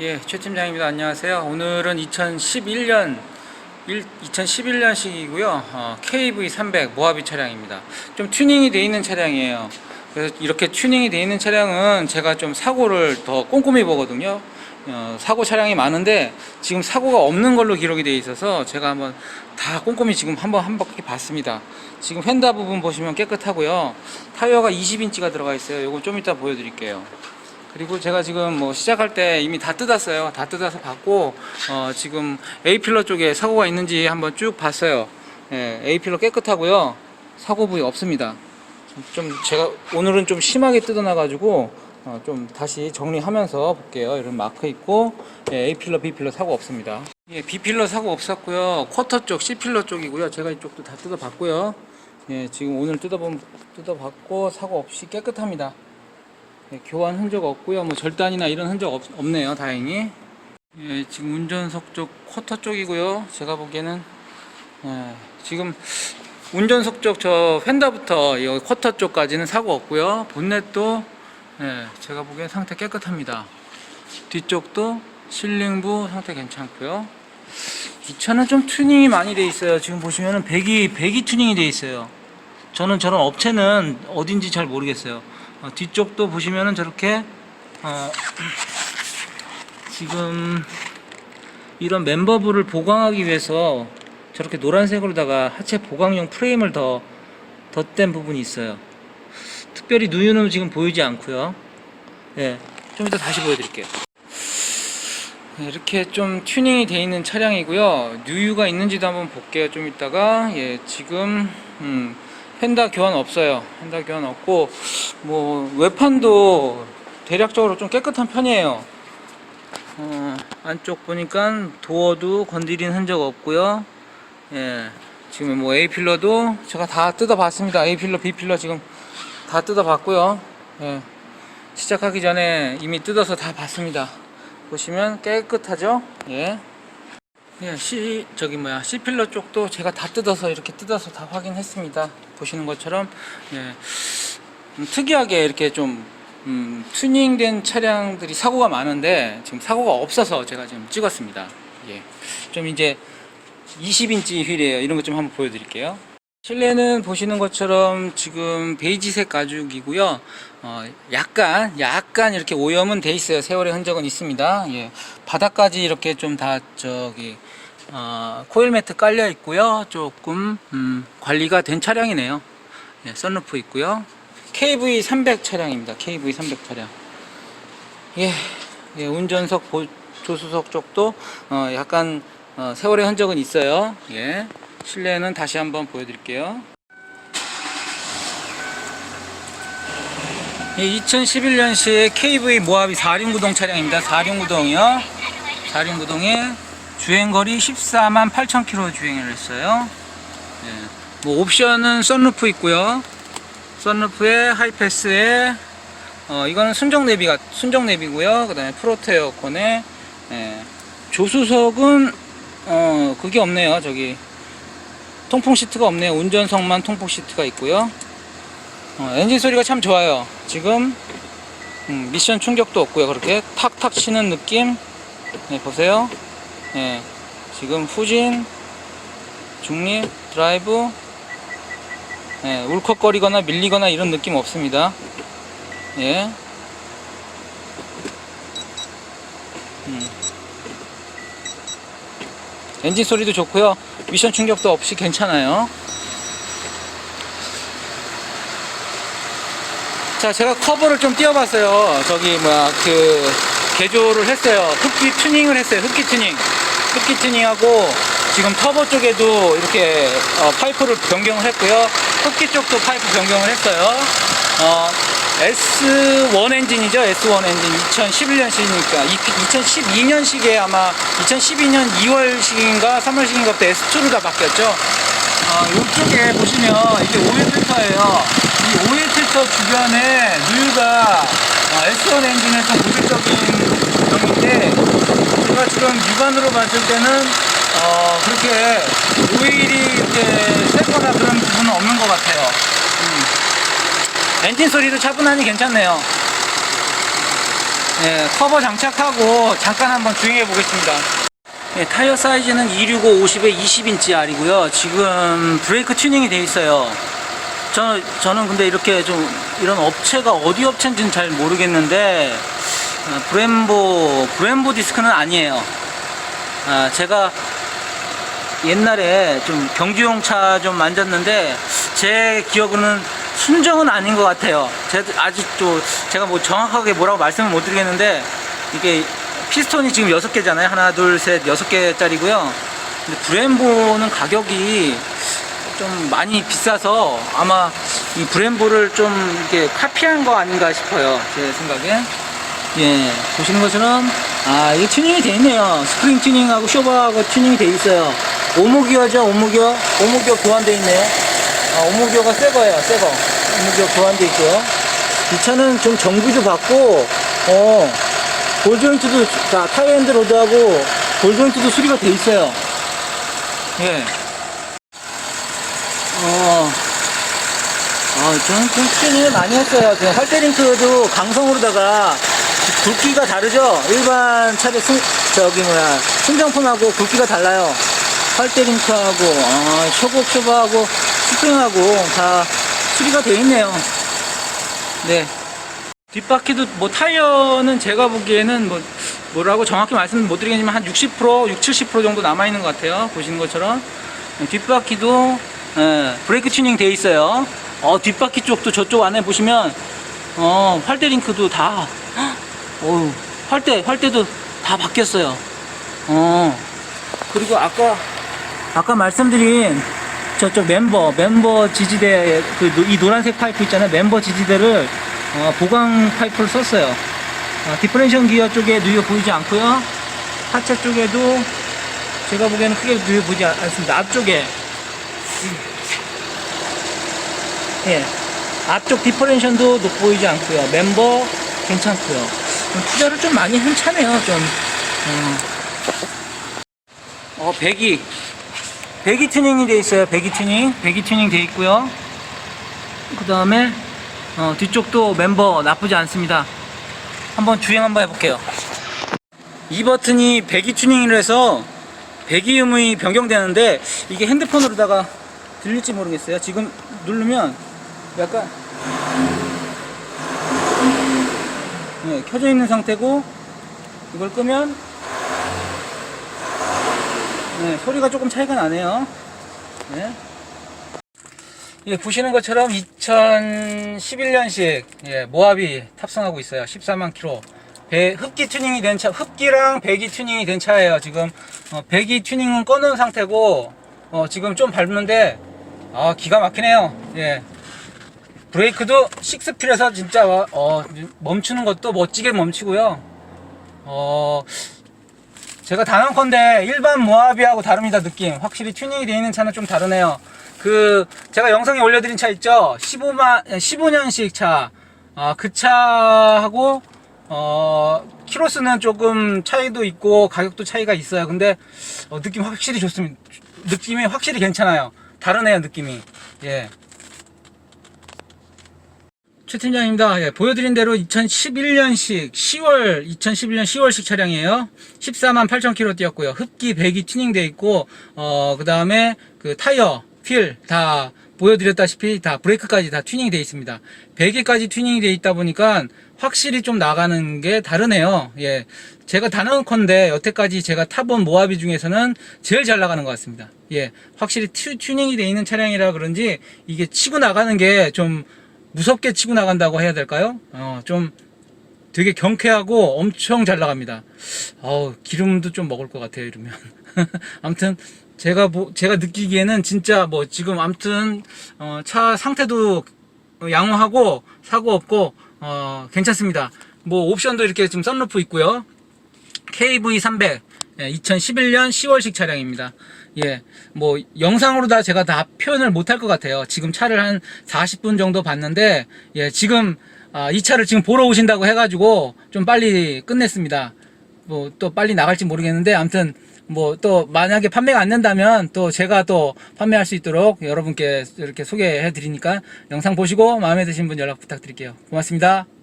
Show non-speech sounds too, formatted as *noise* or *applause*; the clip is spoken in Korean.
예, 최 팀장입니다. 안녕하세요. 오늘은 2011년 2011년식이고요. 어, KV300 모하비 차량입니다. 좀 튜닝이 되어 있는 차량이에요. 그래서 이렇게 튜닝이 되어 있는 차량은 제가 좀 사고를 더 꼼꼼히 보거든요. 어, 사고 차량이 많은데 지금 사고가 없는 걸로 기록이 되어 있어서 제가 한번 다 꼼꼼히 지금 한번 한 바퀴 봤습니다. 지금 휀다 부분 보시면 깨끗하고요. 타이어가 20인치가 들어가 있어요. 이거 좀 이따 보여드릴게요. 그리고 제가 지금 뭐 시작할 때 이미 다 뜯었어요. 다 뜯어서 봤고 어, 지금 A 필러 쪽에 사고가 있는지 한번 쭉 봤어요. 예, A 필러 깨끗하고요. 사고 부위 없습니다. 좀 제가 오늘은 좀 심하게 뜯어놔가지고 어, 좀 다시 정리하면서 볼게요. 이런 마크 있고 예, A 필러, B 필러 사고 없습니다. 예, B 필러 사고 없었고요. 쿼터 쪽, C 필러 쪽이고요. 제가 이쪽도 다 뜯어봤고요. 예, 지금 오늘 뜯어본 뜯어봤고 사고 없이 깨끗합니다. 예, 교환 흔적 없고요. 뭐 절단이나 이런 흔적 없, 없네요. 다행히. 예, 지금 운전석 쪽 쿼터 쪽이고요. 제가 보기에는 예, 지금 운전석 쪽 저 휀다부터 여기 쿼터 쪽까지는 사고 없고요. 본넷도 예, 제가 보기엔 상태 깨끗합니다. 뒤쪽도 실링부 상태 괜찮고요. 이 차는 좀 튜닝이 많이 돼 있어요. 지금 보시면은 배기 배기 튜닝이 돼 있어요. 저는 저런 업체는 어딘지 잘 모르겠어요. 어, 뒤쪽도 보시면은 저렇게 어, 지금 이런 멤버부를 보강하기 위해서 저렇게 노란색으로다가 하체 보강용 프레임을 더 덧댄 부분이 있어요. 특별히 누유는 지금 보이지 않고요. 예, 좀 이따 다시 보여드릴게요. 네, 이렇게 좀 튜닝이 되어 있는 차량이고요. 누유가 있는지도 한번 볼게요. 좀 이따가 예, 지금 음, 펜다 교환 없어요. 펜다 교환 없고 뭐 외판도 대략적으로 좀 깨끗한 편이에요. 어, 안쪽 보니까 도어도 건드린 흔적 없고요. 예, 지금 뭐 A 필러도 제가 다 뜯어봤습니다. A 필러, B 필러 지금 다 뜯어봤고요. 예, 시작하기 전에 이미 뜯어서 다 봤습니다. 보시면 깨끗하죠? 예. 예, C 저기 뭐야 C 필러 쪽도 제가 다 뜯어서 이렇게 뜯어서 다 확인했습니다. 보시는 것처럼 예, 음, 특이하게 이렇게 좀 음, 튜닝된 차량들이 사고가 많은데 지금 사고가 없어서 제가 지금 찍었습니다. 예, 좀 이제 20인치 휠이에요. 이런 것 좀 한번 보여드릴게요. 실내는 보시는 것처럼 지금 베이지색 가죽이고요. 어, 약간 약간 이렇게 오염은 돼 있어요. 세월의 흔적은 있습니다. 예, 바닥까지 이렇게 좀 다 저기 어, 코일 매트 깔려 있고요. 조금 음, 관리가 된 차량이네요. 예, 썬루프 있고요. KV 300 차량입니다. KV 300 차량. 예, 예, 운전석 보- 조수석 쪽도 어, 약간 어, 세월의 흔적은 있어요. 예. 실내는 다시 한번 보여드릴게요. 예, 2011년식 KV 모하비 4륜 구동 차량입니다. 4륜 구동이요. 4륜 구동에 주행거리 14만 8천 킬로 주행을 했어요. 예. 뭐 옵션은 썬루프 있고요. 썬루프에 하이패스에 어, 이거는 순정 내비가 순정 내비고요. 그다음에 프로테 에어컨에 예. 조수석은 어 그게 없네요. 저기 통풍 시트가 없네요. 운전석만 통풍 시트가 있고요. 어, 엔진 소리가 참 좋아요. 지금 음, 미션 충격도 없고요. 그렇게 탁탁 치는 느낌. 네, 보세요. 예, 지금 후진, 중립, 드라이브, 예, 울컥거리거나 밀리거나 이런 느낌 없습니다. 예. 음. 엔진 소리도 좋고요. 미션 충격도 없이 괜찮아요. 자, 제가 커버를 좀 띄워봤어요. 저기 뭐야 그 개조를 했어요. 흡기 튜닝을 했어요. 흡기 튜닝. 흡기 튜닝하고 지금 터보 쪽에도 이렇게 어, 파이프를 변경을 했고요. 흡기 쪽도 파이프 변경을 했어요. 어, S1 엔진이죠. S1 엔진 2011년식이니까 2012년식에 아마 2012년 2월식인가 3월식인가 때 S2로 다 바뀌었죠. 어, 이쪽에 보시면 이게 오일 필터예요. 이 오일 필터 주변에 누유가 어, S1 엔진의 좀 고질적인 점인데 제가 지금 육안으로 봤을 때는 어, 그렇게 오일이 이렇게 새거나 그런 부분은 없는 것 같아요. 음. 엔진 소리도 차분하니 괜찮네요. 예, 커버 장착하고 잠깐 한번 주행해 보겠습니다. 예, 타이어 사이즈는 265 50에 20인치 R이고요. 지금 브레이크 튜닝이 되어 있어요. 저, 저는 근데 이렇게 좀 이런 업체가 어디 업체인지는 잘 모르겠는데 어, 브렘보 브렘보 디스크는 아니에요. 아, 제가 옛날에 좀 경주용 차 좀 만졌는데 제 기억으로는 순정은 아닌 것 같아요. 제 아직도 제가 뭐 정확하게 뭐라고 말씀을 못 드리겠는데 이게 피스톤이 지금 6개잖아요. 하나, 둘, 셋, 6개짜리고요. 근데 브렘보는 가격이 좀 많이 비싸서 아마 이 브렘보를 좀 이렇게 카피한 거 아닌가 싶어요. 제 생각에. 예, 보시는 것처럼 아 이게 튜닝이 돼 있네요. 스프링 튜닝하고 쇼버하고 튜닝이 돼 있어요. 오목이어죠, 오목이어. 오목이어 교환돼 있네요. 아, 오목이어가 새 거예요, 새 거. 오목이어 교환돼 있고요. 이 차는 좀 정비도 받고, 어, 볼 조인트도, 자, 타이어 핸드 로드하고 볼 조인트도 수리가 돼 있어요. 예. 어, 아, 저는 좀 튜닝을 많이 했어요. 그 활대링크도 강성으로다가 굵기가 다르죠? 일반 차의 승, 저기 뭐야, 순정품하고 굵기가 달라요. 활대링크하고, 아, 쇼복 쇼버하고, 스프링하고 다 수리가 되어 있네요. 네. 뒷바퀴도 뭐 타이어는 제가 보기에는 뭐 뭐라고 정확히 말씀 못 드리겠지만 한 60%, 60, 70% 정도 남아 있는 것 같아요. 보시는 것처럼 네, 뒷바퀴도 예, 브레이크 튜닝 돼 있어요. 어 뒷바퀴 쪽도 저쪽 안에 보시면 어 활대 링크도 다 헉, 어우 활대 활대도 다 바뀌었어요. 어 그리고 아까 아까 말씀드린 저쪽 멤버 멤버 지지대 그 이 노란색 파이프 있잖아요. 멤버 지지대를 어, 보강 파이프를 썼어요. 어, 디퍼렌션 기어 쪽에 누유 보이지 않고요. 하체 쪽에도 제가 보기에는 크게 누유 보이지 않- 않습니다. 앞쪽에 예 앞쪽 디퍼렌션도 높 보이지 않고요. 멤버 괜찮고요. 좀 투자를 좀 많이 한 차네요. 좀 음. 어 배기 배기 튜닝이 돼 있어요. 배기 튜닝 배기 튜닝 돼 있고요. 그 다음에 어, 뒤쪽도 멤버 나쁘지 않습니다. 한번 주행 한번 해볼게요. 이 버튼이 배기 튜닝을 해서 배기음이 변경되는데 이게 핸드폰으로다가 들릴지 모르겠어요. 지금 누르면 약간 네, 켜져 있는 상태고 이걸 끄면 네, 소리가 조금 차이가 나네요. 네. 예, 보시는 것처럼 2011년식 예, 모하비 탑승하고 있어요. 14만 킬로. 배, 흡기 튜닝이 된 차, 흡기랑 배기 튜닝이 된 차예요. 지금 어, 배기 튜닝은 꺼놓은 상태고 어, 지금 좀 밟는데 아 기가 막히네요. 예. 브레이크도 식스필에서 진짜 어, 멈추는 것도 멋지게 멈추고요. 어, 제가 단언컨대 일반 모하비하고 다릅니다 느낌. 확실히 튜닝이 되어 있는 차는 좀 다르네요. 그 제가 영상에 올려드린 차 있죠? 15만 15년식 차. 아, 그 차하고 어 키로수는 조금 차이도 있고 가격도 차이가 있어요. 근데 어, 느낌 확실히 좋습니다. 느낌이 확실히 괜찮아요. 다르네요 느낌이. 예 최 팀장입니다. 예, 보여드린 대로 2011년식 10월 2011년 10월식 차량이에요. 14만 8천 킬로 뛰었고요. 흡기 배기 튜닝돼 있고 어 그다음에 그 타이어 휠 다 보여드렸다시피 다 브레이크까지 다 튜닝이 돼 있습니다. 배기까지 튜닝이 돼 있다 보니까 확실히 좀 나가는 게 다르네요. 예. 제가 단언컨대 여태까지 제가 타본 모하비 중에서는 제일 잘 나가는 것 같습니다. 예. 확실히 튜, 튜닝이 돼 있는 차량이라 그런지 이게 치고 나가는 게좀 무섭게 치고 나간다고 해야 될까요? 어, 좀 되게 경쾌하고 엄청 잘 나갑니다. 어, 기름도 좀 먹을 것 같아요, 이러면. *laughs* 아무튼, 제가, 뭐, 제가 느끼기에는 진짜 뭐, 지금 아무튼, 어, 차 상태도 양호하고, 사고 없고, 어, 괜찮습니다. 뭐, 옵션도 이렇게 지금 썬루프 있고요. KV300, 2011년 10월식 차량입니다. 예, 뭐, 영상으로 다 제가 다 표현을 못할 것 같아요. 지금 차를 한 40분 정도 봤는데, 예, 지금, 아, 이 차를 지금 보러 오신다고 해가지고, 좀 빨리 끝냈습니다. 뭐, 또 빨리 나갈지 모르겠는데, 아무튼, 뭐, 또, 만약에 판매가 안 된다면, 또 제가 또 판매할 수 있도록 여러분께 이렇게 소개해 드리니까, 영상 보시고, 마음에 드신 분 연락 부탁드릴게요. 고맙습니다.